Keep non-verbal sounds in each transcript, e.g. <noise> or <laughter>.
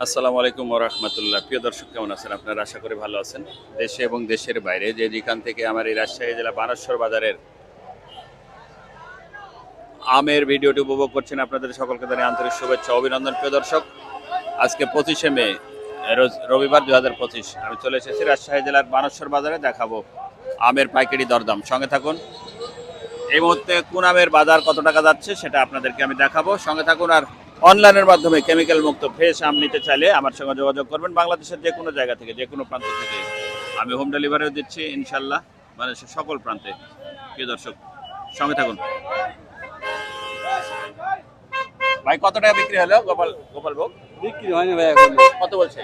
আসসালামু আলাইকুম রহমতুল্লাহ। প্রিয় দর্শক, কেমন আছেন? আপনারা আশা করি ভালো আছেন। দেশে এবং দেশের বাইরে যে যেখান থেকে আমার এই রাজশাহী জেলা বানেশ্বর বাজারের আমের ভিডিওটি উপভোগ করছেন, আপনাদের সকলকে জানাই আন্তরিক শুভেচ্ছা অভিনন্দন। প্রিয় দর্শক, আজকে পঁচিশে মে, রোজ- রবিবার দুই হাজার পঁচিশ। আমি চলে এসেছি রাজশাহী জেলার বানেশ্বর বাজারে, দেখাবো আমের পাইকারি দরদাম। সঙ্গে থাকুন, এই মুহূর্তে কোন আমের বাজার কত টাকা যাচ্ছে সেটা আপনাদেরকে আমি দেখাবো। সঙ্গে থাকুন আর অনলাইনের মাধ্যমে কেমিক্যাল মুক্ত ফ্রেশ আম নিতে চাইলে আমার সঙ্গে যোগাযোগ করবেন। বাংলাদেশের যে কোনো জায়গা থেকে যে কোনো প্রান্ত থেকে। আমি হোম ডেলিভারিও দিচ্ছি ইনশাল্লাহ বাংলাদেশের সকল প্রান্তে। প্রিয় দর্শক সঙ্গে থাকুন। ভাই কত টাকা বিক্রি হলো? গোপাল গোপাল ভোগ? বিক্রি হয়নি ভাই এখন। কত বলছে?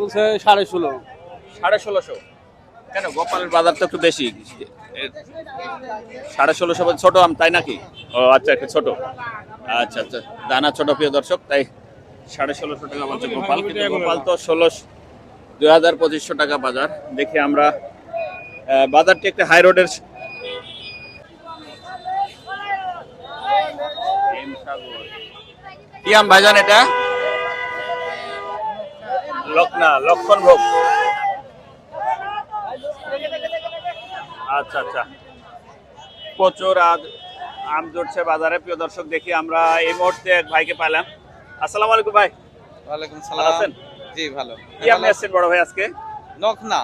বলছে সাড়ে ষোলো। সাড়ে ষোলোশো। কেন গোপালের বাজার তো একটু বেশি? সাড়ে ষোলোশো ছোট আম তাই নাকি? ও আচ্ছা একটা ছোট। আচ্ছা আচ্ছা দানা ছোট প্রিয় দর্শক তাই সাড়ে ষোলোশো টাকা বলছে গোপাল কিন্তু গোপাল তো ষোলোশো দুই হাজার পঁচিশশো টাকা বাজার। দেখি আমরা বাজারটি একটা হাই রোডের কি আম ভাইজান এটা? লক্ষণ ভোগ আচ্ছা আচ্ছা। প্রচুর আজ আম জুটছে বাজারে। প্রিয় দর্শক দেখি আমরা এই মুহূর্তে এক ভাইকে পেলাম আসসালামু আলাইকুম ভাই। ওয়ালাইকুম সালাম। আছেন? জি ভালো। কি আপনি আসছেন বড় ভাই আজকে? নখনা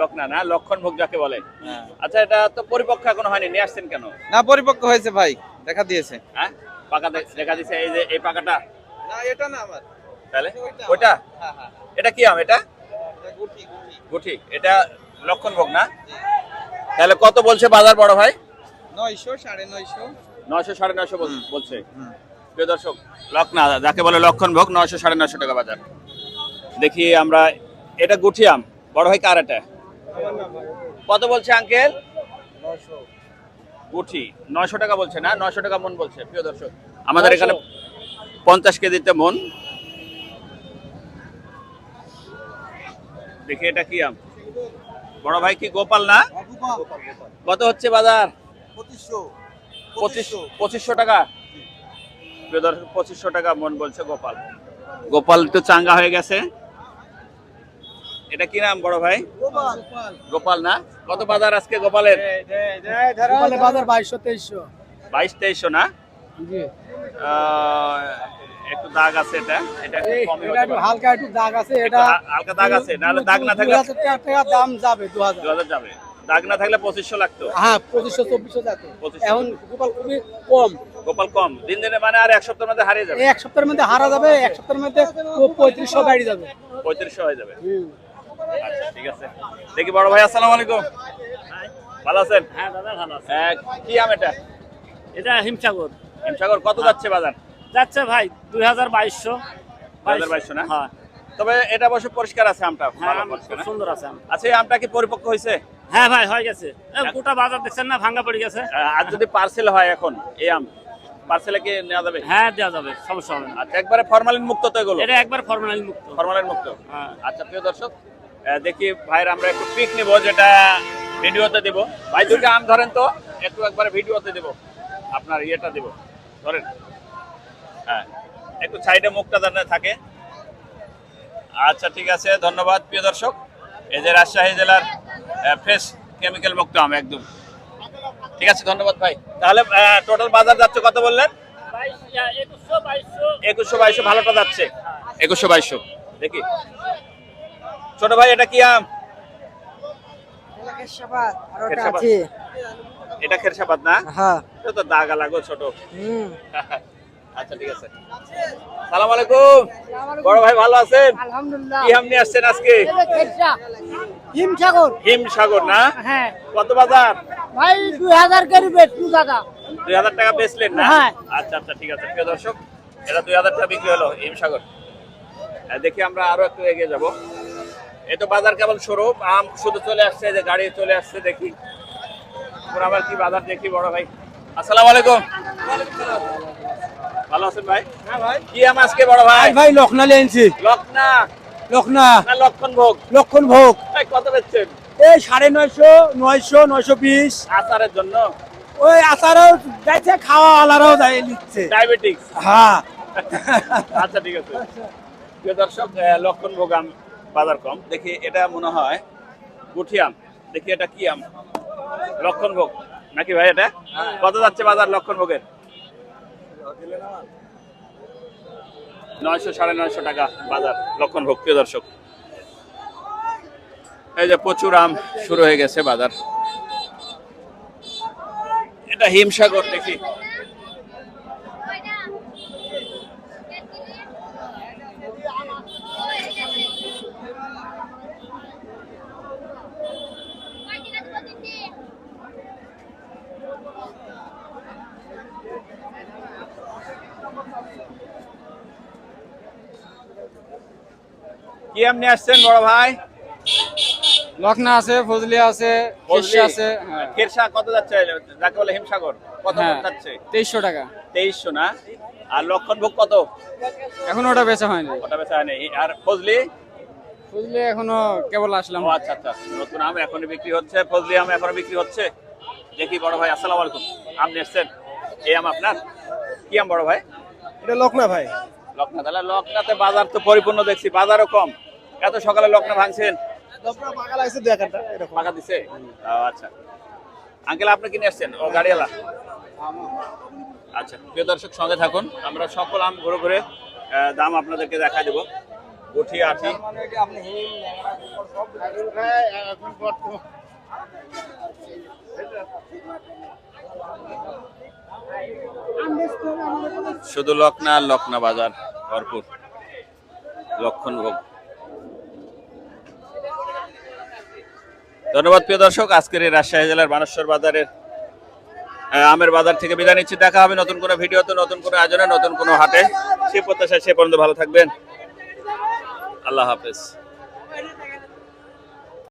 লক্ষণা না? লক্ষণ ভোগ যাকে বলে। হ্যাঁ। আচ্ছা এটা তো পরিপক্ষ এখনও হয়নি। নিয়ে আসছেন কেন? না পরিপক্ক হয়েছে ভাই। দেখা দিয়েছে। হ্যাঁ? পাকা দেখা দিছে এই যে এই পাকাটা। না এটা না আমার। তাহলে। ওইটা হ্যাঁ হ্যাঁ এটা কি আম? এটা? গুটি গুটি। এটা লক্ষণ ভোগ না তাহলে কত বলছে বাজার বড় ভাই? নয়শো সাড়ে নয়শো। নয়শো সাড়ে নয়শো বলছে। হুম। প্রিয় দর্শক লক্ষণা যাকে বলে লক্ষণ ভোগ নয়শো সাড়ে নয়শো টাকা বাজার। দেখি আমরা এটা গুঠি আম। বড় ভাই কার এটা? কত বলছে আঙ্কেল? গুঠি নয়শো টাকা বলছে না? নয়শো টাকা মন বলছে প্রিয় দর্শক। আমাদের এখানে পঞ্চাশ কেজিতে মন। দেখি এটা কি আম? বড় ভাই কি গোপাল না? কত হচ্ছে বাজার? পঁচিশশো। টাকা? পঁচিশশো টাকা মন বলছে গোপাল। গোপাল তো চাঙ্গা হয়ে গেছে। এটা কি নাম বড় ভাই? গোপাল। না? কত বাজার আজকে গোপালের? বাইশশো তেইশশো। বাইশ তেইশশো না? একটু দাগ আছে এটা। এটা একটু। হালকা একটু দাগ আছে এটা হালকা দাগ আছে নাহলে দাগ না থাকলে দুই হাজার টাকা টাকা দাম যাবে দু হাজার। দু হাজার যাবে। দাগ না থাকলে পঁচিশশো লাগতো। হ্যাঁ পঁচিশশো চব্বিশশো যাবে এখন গোপাল খুবই কম। গোপাল কম। দিন দিনে মানে আর এক সপ্তাহের মধ্যে হারিয়ে যাবে। এক সপ্তাহের মধ্যে হারা যাবে এক সপ্তাহের মধ্যে পঁয়ত্রিশশো গাড়ি যাবে। পঁয়ত্রিশশো হয়ে যাবে। আচ্ছা ঠিক আছে। দেখি বড় ভাই আসসালামু আলাইকুম। ভালো আছেন? হ্যাঁ দাদা ভালো আছে। আহ, কি আম এটা? এটা হিমসাগর। হিমসাগর। কত যাচ্ছে বাজার? যাচ্ছে ভাই দুই হাজার বাইশশো। 2200 না? হ্যাঁ। তবে এটা অবশ্য পরিষ্কার আছে আমটা হ্যাঁ? সুন্দর আছে আম। আচ্ছা এই আমটা কি পরিপক্ক হয়েছে? হ্যাঁ ভাই হয়ে গেছে। এ, গোটা বাজার দেখছেন না ভাঙ্গা পড়ে গেছে। আর যদি পার্সেল হয় এখন এই আম পার্সেলে কি নেওয়া যাবে? হ্যাঁ দেওয়া যাবে সমস্যা হবে আচ্ছা একবারে ফরমালিন মুক্ত তো এগুলো? এটা একবার ফর্মালিন মুক্ত। ফরমালিন মুক্ত? হ্যাঁ। আচ্ছা প্রিয় দর্শক দেখি ভাইয়ের আমরা একটু পিক নিব যেটা ভিডিওতে দেব। ভাই আম ধরেন তো একটু একবারে ভিডিওতে দেব আপনার ইয়েটা দেব ধরেন। হ্যাঁ একটু সাইডে মুখটা যেন থাকে। আচ্ছা ঠিক আছে ধন্যবাদ প্রিয় দর্শক। এই যে রাজশাহী জেলার ফ্রেশ কেমিক্যাল মুক্ত আম একদম। ঠিক আছে ধন্যবাদ ভাই। তাহলে টোটাল বাজার যাচ্ছে কত বললেন? একুশশো বাইশশো ভালোটা যাচ্ছে। একুশশো বাইশশো দেখি। ছোট ভাই এটা কি আম? এটা খেরসাপাত না? হ্যাঁ। তো দাগা লাগো ছোট। হুম। <laughs> আচ্ছা ঠিক আছে। সালাম আলাইকুম। বড় ভাই ভালো আছেন? আলহামদুলিল্লাহ। কি আম নিয়ে আসছেন আজকে? হিমসাগর হিম সাগর। না? হ্যাঁ। কত বাজার? ভাই দুই হাজার করে বেচু দাদা। দুই হাজার টাকা বেচলেন না? হ্যাঁ। আচ্ছা আচ্ছা ঠিক আছে। প্রিয় দর্শক এটা দুই হাজার টাকা বিক্রি হলো হিম সাগর। আহ, দেখি আমরা আরও একটু এগিয়ে যাব। এই তো বাজার কেবল শুরু আম শুধু চলে আসছে যে গাড়ি চলে আসছে দেখি। তারপর আবার কি বাজার দেখি বড় ভাই? আসসালামু আলাইকুম। ভালো আছেন ভাই? হ্যাঁ ভাই। কি আম আজকে বড় ভাই? ভাই লখনা লেনছি লক্ষণা লখনা। লক্ষণ ভোগ। লক্ষণ ভোগ। ভাই কত বেচছেন? এই সাড়ে নয়শো নয়শো নয়শো বিশ। আচারের জন্য? ওই আচারও যাইছে খাওয়া আলারাও যাই নিচ্ছে। ডায়াবেটিক্স হ্যাঁ। আচ্ছা ঠিক আছে। প্রিয় দর্শক আহ, লক্ষণভোগ আম বাজার কম। দেখি এটা মনে হয় গুঠি আম। দেখি এটা কি আম? লক্ষণভোগ নাকি ভাই এটা? কত যাচ্ছে বাজার লক্ষণ ভোগের? নয়শো, সাড়ে নয়শো টাকা বাজার লক্ষণ ভোগ, প্রিয় দর্শক। এই যে প্রচুর আম শুরু হয়ে গেছে বাজার। এটা হিমসাগর দেখি। কি আম নিয়ে আসছেন বড় ভাই? লখনা আছে ফজলি আছে ফজলি? আছে হ্যাঁ। কেরসা কত যাচ্ছে? যাকে বলে হিমসাগর কত হ্যাঁ। যাচ্ছে তেইশশো টাকা। তেইশশো না? আর লক্ষণভোগ কত? এখন ওটা বেচা হয়নি। ওটা বেচা হয়নি। আর ফজলি? ফজলি এখনও কেবল আসলাম। আচ্ছা আচ্ছা। নতুন আম এখনও বিক্রি হচ্ছে। ফজলি আম এখনও বিক্রি হচ্ছে। দেখি বড় ভাই আসসালামু আলাইকুম। আম নিয়ে এসছেন এই আম আপনার? কি আম বড় ভাই? এটা লখনা ভাই। লকনা তাহলে লকনাতে বাজার তো পরিপূর্ণ দেখছি বাজারও কম। এত সকালে লকনা ভাঙছেন? পাকা দিছে? আচ্ছা। আঙ্কেল আপনি কিনে আসছেন? ও গাড়িওয়ালা। আচ্ছা প্রিয় দর্শক সঙ্গে থাকুন। আমরা সকল আম ঘুরে ঘুরে দাম আপনাদেরকে দেখা দেব। গুঠি আঠি শুধু লকনা লকনা বাজার, ভরপুর। লক্ষণ ভোগ। ধন্যবাদ প্রিয় দর্শক, আজকের এই রাজশাহী জেলার বানেশ্বর বাজারের আমের বাজার থেকে বিদায় নিচ্ছি। দেখা হবে নতুন কোনো ভিডিওতে, নতুন কোনো আয়োজনে, নতুন কোনো হাটে। সে প্রত্যাশায় সে পর্যন্ত ভালো থাকবেন। আল্লাহ হাফেজ।